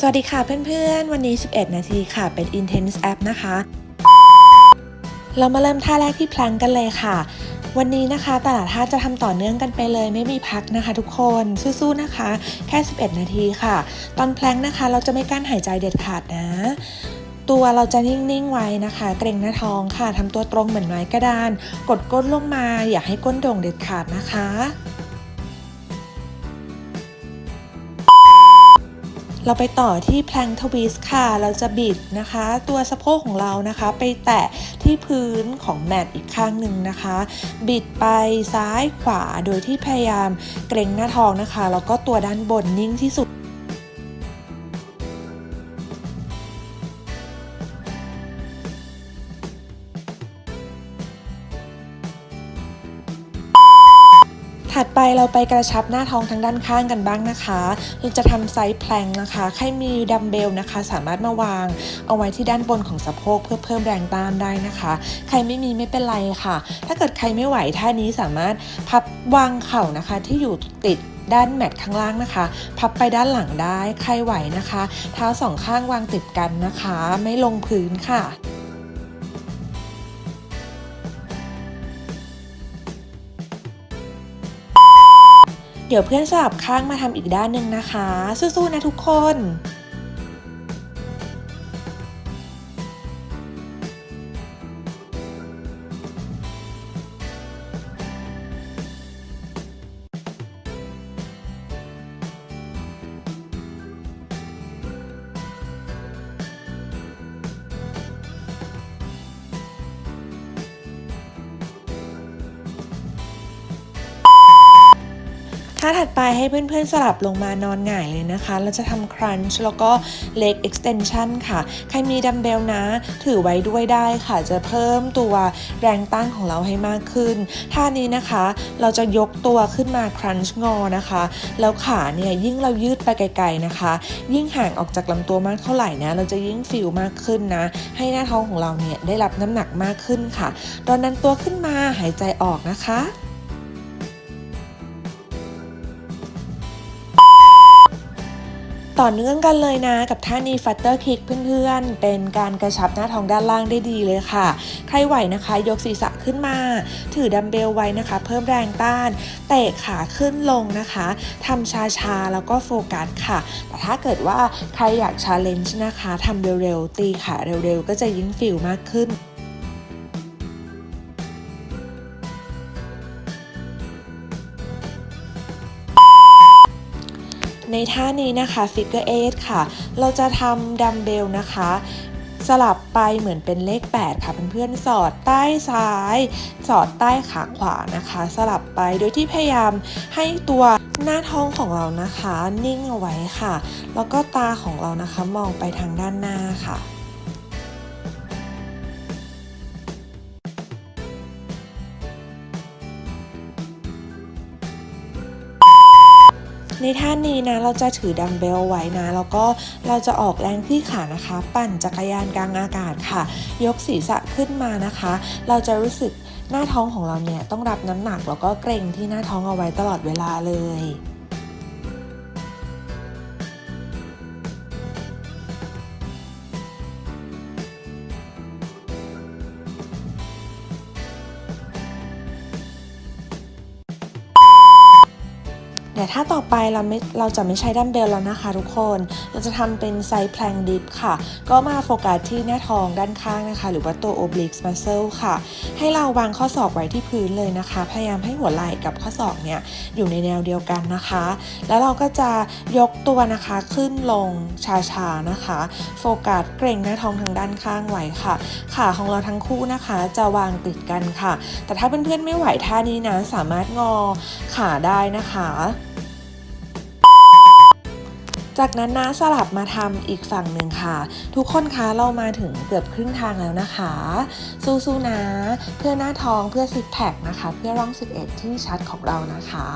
สวัสดีค่ะเพื่อนๆ วันนี้ 11 นาทีค่ะ เป็น Intense App นะคะ เรามาเริ่มท่าแรกที่แพลงกันเลยค่ะ วันนี้นะคะแต่ละท่าจะทำต่อเนื่องกันไปเลย ไม่มีพักนะคะ ทุกคนสู้ๆนะคะ แค่ 11 นาทีค่ะ ตอนแพลงนะคะ เราจะไม่กั้นหายใจเด็ดขาดนะ ตัวเราจะนิ่งๆไว้นะคะ เกรงหน้าท้องค่ะทำตัวตรงเหมือนไม้กระดาน กดก้นลงมา อย่าให้ก้นโด่งเด็ดขาดนะคะ เราไปต่อที่แพลงทวิสค่ะ เราจะบิดนะคะ ตัวสะโพกของเรานะคะ ไปแตะที่พื้นของแมตอีกข้างหนึ่งนะคะ บิดไปซ้ายขวาโดยที่พยายามเกรงหน้าท้องนะคะ แล้วก็ตัวด้านบนนิ่งที่สุด เราไปกระชับหน้าท้องทางด้านข้างกันบ้างนะคะเราจะทำไซส์แพลงนะคะ ใครมีดัมเบลนะคะ สามารถมาวาง เอาไว้ที่ด้านบนของสะโพกเพื่อเพิ่มแรงต้านได้นะคะ ใครไม่มีไม่เป็นไรค่ะ ถ้าเกิดใครไม่ไหวท่านี้สามารถพับวางเข่านะคะที่อยู่ติดด้านแมตข้างล่างนะคะ พับไปด้านหลังได้ ใครไหวนะคะ เท้าสองข้างวางติดกันนะคะ ไม่ลงพื้นค่ะ เดี๋ยวเพื่อนสลับข้างมาทำอีกด้านหนึ่งนะคะ สู้ๆนะทุกคน ท่าถัดไปให้เพื่อนๆสลับลงมานอนหงายเลยนะคะ เราจะทำครันช์แล้วก็ leg extension ค่ะ ใครมีดัมเบลนะ ถือไว้ด้วยได้ค่ะ จะเพิ่มตัวแรงต้านของเราให้มากขึ้น ท่านี้นะคะ เราจะยกตัวขึ้นมาครันช์งอนะคะ แล้วขาเนี่ยยิ่งเรายืดไปไกลๆนะคะ ยิ่งห่างออกจากลำตัวมากเท่าไหร่นะ เราจะยิ่งฟิลมากขึ้นนะ ให้หน้าท้องของเราเนี่ยได้รับน้ำหนักมากขึ้นค่ะ ตอนนั้นตัวขึ้นมาหายใจออกนะคะ ต่อเนื่องกันเลยนะกับท่านี้ฟัตเตอร์คิกเพื่อนๆ เป็นการกระชับหน้าท้องด้านล่างได้ดีเลยค่ะ ใครไหวนะคะ ยกศีรษะขึ้นมา ถือดัมเบลไว้นะคะ เพิ่มแรงต้าน เตะขาขึ้นลงนะคะทำชาๆ แล้วก็โฟกัสค่ะ แต่ถ้าเกิดว่าใครอยากชาเลนจ์นะคะทำเร็วๆ ตีขาเร็วๆ ก็จะยิ่งฟิลมากขึ้น ในท่านี้นะคะ Figure 8 ค่ะ เราจะทำดัมเบลนะคะสลับไปเหมือนเป็นเลข 8 ค่ะเพื่อนๆสอดใต้ซ้าย สอดใต้ขาขวานะคะ สลับไปโดยที่พยายามให้ตัวหน้าท้องของเรานะคะ นิ่งเอาไว้ค่ะ แล้วก็ตาของเรานะคะมองไปทางด้านหน้าค่ะ ในท่านี้นะเราจะถือดัมเบลไว้นะแล้วก็เราจะออกแรงที่ขานะคะ ปั่นจักรยานกลางอากาศค่ะ ยกศีรษะขึ้นมานะคะ เราจะรู้สึกหน้าท้องของเราเนี่ยต้องรับน้ำหนักแล้วก็เกรงที่หน้าท้องเอาไว้ตลอดเวลาเลย เดี๋ยวถ้าต่อไปเราไม่เราจะไม่ใช้ดัมเบลแล้วนะคะทุกคน เราจะทำเป็นไซส์แพลงดิฟค่ะ ก็มาโฟกัสที่หน้าท้องด้านข้างนะคะ หรือว่าตัว oblique muscle ค่ะ ให้เราวางข้อศอกไว้ที่พื้นเลยนะคะ พยายามให้หัวไหล่กับข้อศอกเนี่ยอยู่ในแนวเดียวกันนะคะ แล้วเราก็จะยกตัวนะคะขึ้นลงช้าๆนะคะ โฟกัสเกรงหน้าท้องทางด้านข้างไว้ค่ะ ขาของเราทั้งคู่นะคะ จะวางติดกันค่ะ แต่ถ้าเพื่อนๆไม่ไหวท่านี้นะสามารถงอขาได้นะคะ จากนั้นนะสลับมาทำอีกฝั่งหนึ่งค่ะ ทุกคนคะเรามาถึงเกือบครึ่งทางแล้วนะคะ สู้ๆนะ เพื่อหน้าท้องเพื่อซิกแพคนะคะ เพื่อร่อง11ที่ชัดของเรานะคะ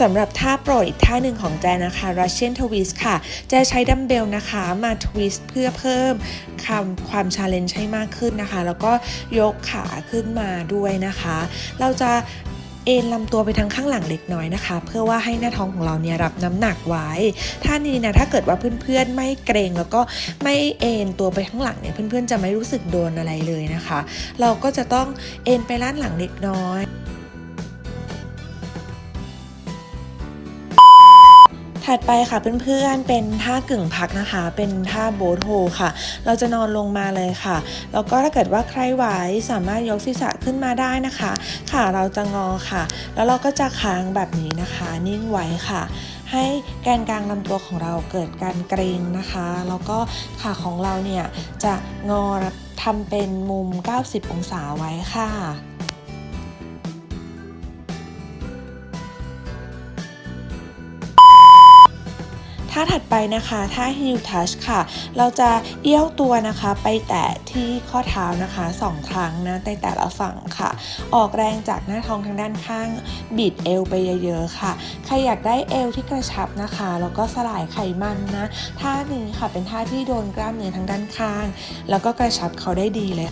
สำหรับท่าโปรดอีกท่าหนึ่งของแจนนะคะ Russian Twist ค่ะ แจใช้ดัมเบลนะคะมาทวิสต์เพื่อเพิ่มความความชาเลนจ์ให้มากขึ้นนะคะ แล้วก็ยกขาขึ้นมาด้วยนะคะ เราจะเอ็นลำตัวไปทางข้างหลังเล็กน้อยนะคะ เพื่อว่าให้หน้าท้องของเราเนี่ยรับน้ำหนักไว้ท่านี้นะถ้าเกิดว่าเพื่อนๆไม่เกรงแล้วก็ไม่เอ็นตัวไปข้างหลังเนี่ยเพื่อนๆจะไม่รู้สึกโดนอะไรเลยนะคะ เราก็จะต้องเอ็นไปด้านหลังเล็กน้อย ถัดไปค่ะเพื่อนๆเป็นท่ากึ่งพักนะคะ เป็นท่าโบทโฮค่ะ เราจะนอนลงมาเลยค่ะ แล้วก็ถ้าเกิดว่าใครไหวสามารถยกศีรษะขึ้นมาได้นะคะขาเราจะงอค่ะ แล้วเราก็จะค้างแบบนี้นะคะ นิ่งไว้ค่ะให้แกนกลางลำตัวของเราเกิดการเกรงนะคะ แล้วก็ขาของเราเนี่ยจะงอทำเป็นมุม 90 องศาไว้ค่ะ ท่าถัดไปนะคะท่า heel touch ค่ะ เราจะเอี้ยวตัวนะคะไปแตะที่ข้อเท้านะคะสองครั้งนะในแต่ละฝั่งค่ะ ออกแรงจากหน้าท้องทางด้านข้างบิดเอวไปเยอะๆค่ะ ใครอยากได้เอวที่กระชับนะคะ แล้วก็สลายไขมันนะ ท่านี้ค่ะเป็นท่าที่โดนกล้ามเนื้อทางด้านข้าง แล้วก็กระชับเขาได้ดีเลย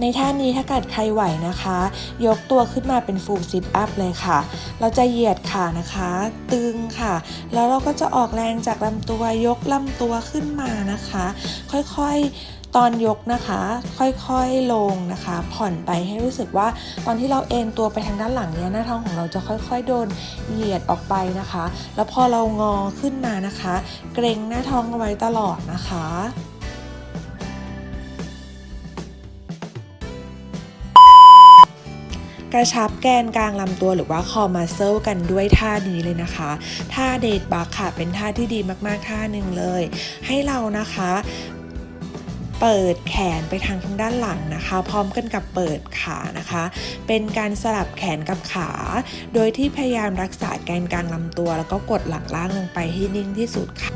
ในท่านี้ถ้าเกิดใครไหวนะคะ ยกตัวขึ้นมาเป็น full sit up เลยค่ะ เราจะเหยียดขานะคะ ตึงค่ะ แล้วเราก็จะออกแรงจากลำตัวยกลำตัวขึ้นมานะคะ ค่อยๆตอนยกนะคะ ค่อยๆลงนะคะ ผ่อนไปให้รู้สึกว่า ตอนที่เราเอนตัวไปทางด้านหลังเนี่ยหน้าท้องของเราจะค่อยๆโดนเหยียดออกไปนะคะ แล้วพอเรางอขึ้นมานะคะ เกรงหน้าท้องเอาไว้ตลอดนะคะ กระชับแกนกลางลำตัวหรือว่าคอมาเซลกันด้วยท่านี้เลยนะคะ ท่าเดทบักค่ะเป็นท่าที่ดีมากๆท่าหนึ่งเลย ให้เรานะคะเปิดแขนไปทางทางด้านหลังนะคะ พร้อมกันกับเปิดขานะคะ เป็นการสลับแขนกับขา โดยที่พยายามรักษาแกนกลางลำตัว แล้วก็กดหลังล่างลงไปให้นิ่งที่สุดค่ะ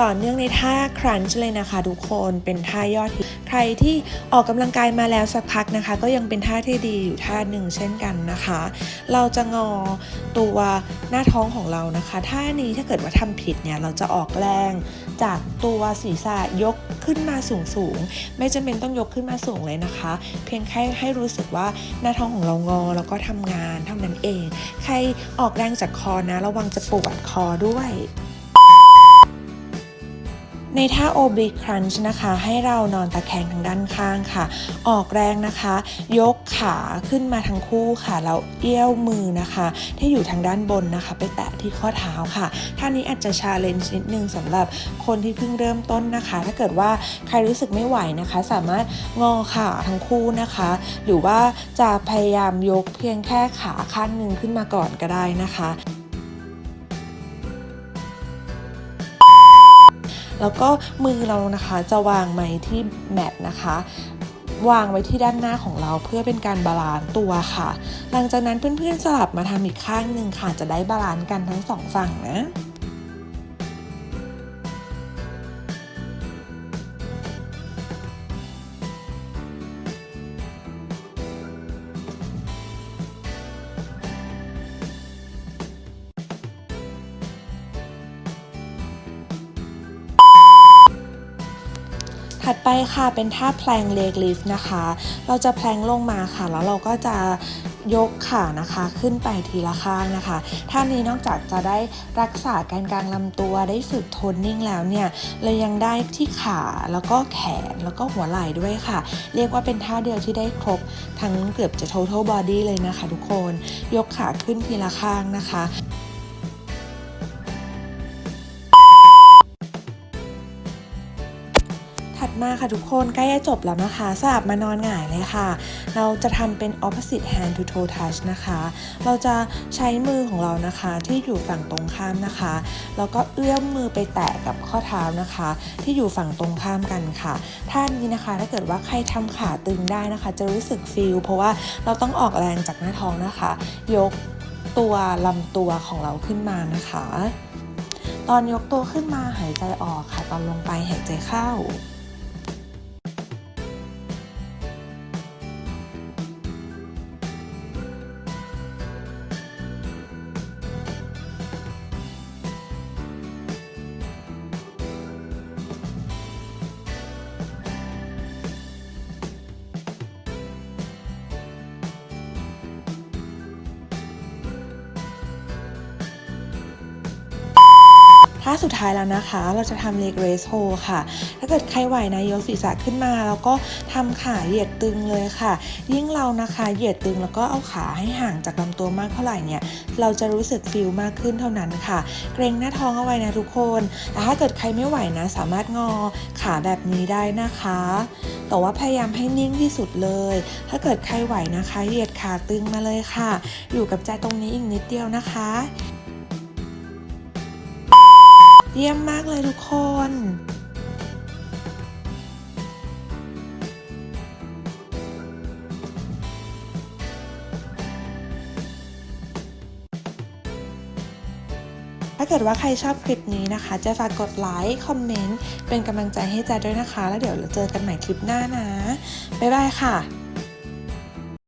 ต่อเนื่องในท่าครันช์เลยนะคะทุกคนเป็นท่ายอดฮิตใครที่ออกกำลังกายมาแล้วสักพักนะคะ ก็ยังเป็นท่าที่ดีอยู่ท่าหนึ่งเช่นกันนะคะ เราจะงอตัวหน้าท้องของเรานะคะท่านี้ถ้าเกิดว่าทำผิดเนี่ยเราจะออกแรงจากตัวศีรษะยกขึ้นมาสูงสูงๆไม่จำเป็นต้องยกขึ้นมาสูงเลยนะคะ เพียงแค่ให้รู้สึกว่าหน้าท้องของเรางอแล้วก็ทำงานเท่านั้นเอง ใครออกแรงจากคอนะ ระวังจะปวดคอด้วย ในท่า oblique crunch นะคะ ให้เรานอนตะแคงทางด้านข้างค่ะ ออกแรงนะคะ ยกขาขึ้นมาทั้งคู่ค่ะแล้วเอี้ยวมือนะคะ ที่อยู่ทางด้านบนนะคะ ไปแตะที่ข้อเท้าค่ะท่านี้อาจจะชาเลนจ์นิดนึงสำหรับคนที่เพิ่งเริ่มต้นนะคะ ถ้าเกิดว่าใครรู้สึกไม่ไหวนะคะ สามารถงอขาทั้งคู่นะคะ หรือว่าจะพยายามยกเพียงแค่ขาข้างหนึ่งขึ้นมาก่อนก็ได้นะคะ แล้วก็มือเรานะคะจะวางไว้ที่แมทนะคะวางไว้ที่ด้านหน้าของเราเพื่อเป็นการบาลานซ์ตัวค่ะ หลังจากนั้นเพื่อนๆสลับมาทำอีกข้างหนึ่งค่ะจะได้บาลานซ์กันทั้งสองฝั่งนะ ถัดไปค่ะเป็นท่าแพลงเลกลิฟนะคะ เราจะแพลงลงมาค่ะ แล้วเราก็จะยกขานะคะขึ้นไปทีละข้างนะคะท่านี้นอกจากจะได้รักษาการกลางลำตัวได้ฝึกโทนนิ่งแล้วเนี่ยเรายังได้ที่ขาแล้วก็แขนแล้วก็หัวไหล่ด้วยค่ะ เรียกว่าเป็นท่าเดียวที่ได้ครบทั้งเกือบจะ total body เลยนะคะทุกคน ยกขาขึ้นทีละข้างนะคะ มาค่ะทุกคนใกล้จะจบแล้วนะคะสลับมานอนหงายเลยค่ะ เราจะทำเป็น opposite hand to toe touch นะคะ เราจะใช้มือของเรานะคะที่อยู่ฝั่งตรงข้ามนะคะ แล้วก็เอื้อมมือไปแตะกับข้อเท้านะคะ ที่อยู่ฝั่งตรงข้ามกันค่ะท่านี้นะคะถ้าเกิดว่าใครทำขาตึงได้นะคะ จะรู้สึกฟิลเพราะว่าเราต้องออกแรงจากหน้าท้องนะคะ ยกตัวลำตัวของเราขึ้นมานะคะ ตอนยกตัวขึ้นมาหายใจออกค่ะ ตอนลงไปหายใจเข้าาสุดท้ายแล้วนะคะ เราจะทำเลกเรสโฮค่ะ ถ้าเกิดใครไหวนะยกศีรษะขึ้นมาแล้วก็ทำขาเหยียดตึงเลยค่ะ ยิ่งเรานะคะเหยียดตึงแล้วก็เอาขาให้ห่างจากลำตัวมากเท่าไหร่เนี่ย เราจะรู้สึกฟิลมากขึ้นเท่านั้นค่ะ เกรงหน้าท้องเอาไว้นะทุกคน แต่ถ้าเกิดใครไม่ไหวนะ สามารถงอขาแบบนี้ได้นะคะ แต่ว่าพยายามให้นิ่งที่สุดเลย ถ้าเกิดใครไหวนะคะ เหยียดขาตึงมาเลยค่ะ อยู่กับใจตรงนี้อีกนิดเดียวนะคะ เยี่ยมมากเลยทุกคน ถ้าเกิดว่าใครชอบคลิปนี้นะคะ จะฝากกดไลค์ คอมเมนต์ เป็นกำลังใจให้แจด้วยนะคะ แล้วเดี๋ยวเราเจอกันใหม่คลิปหน้านะ บ๊ายบายค่ะ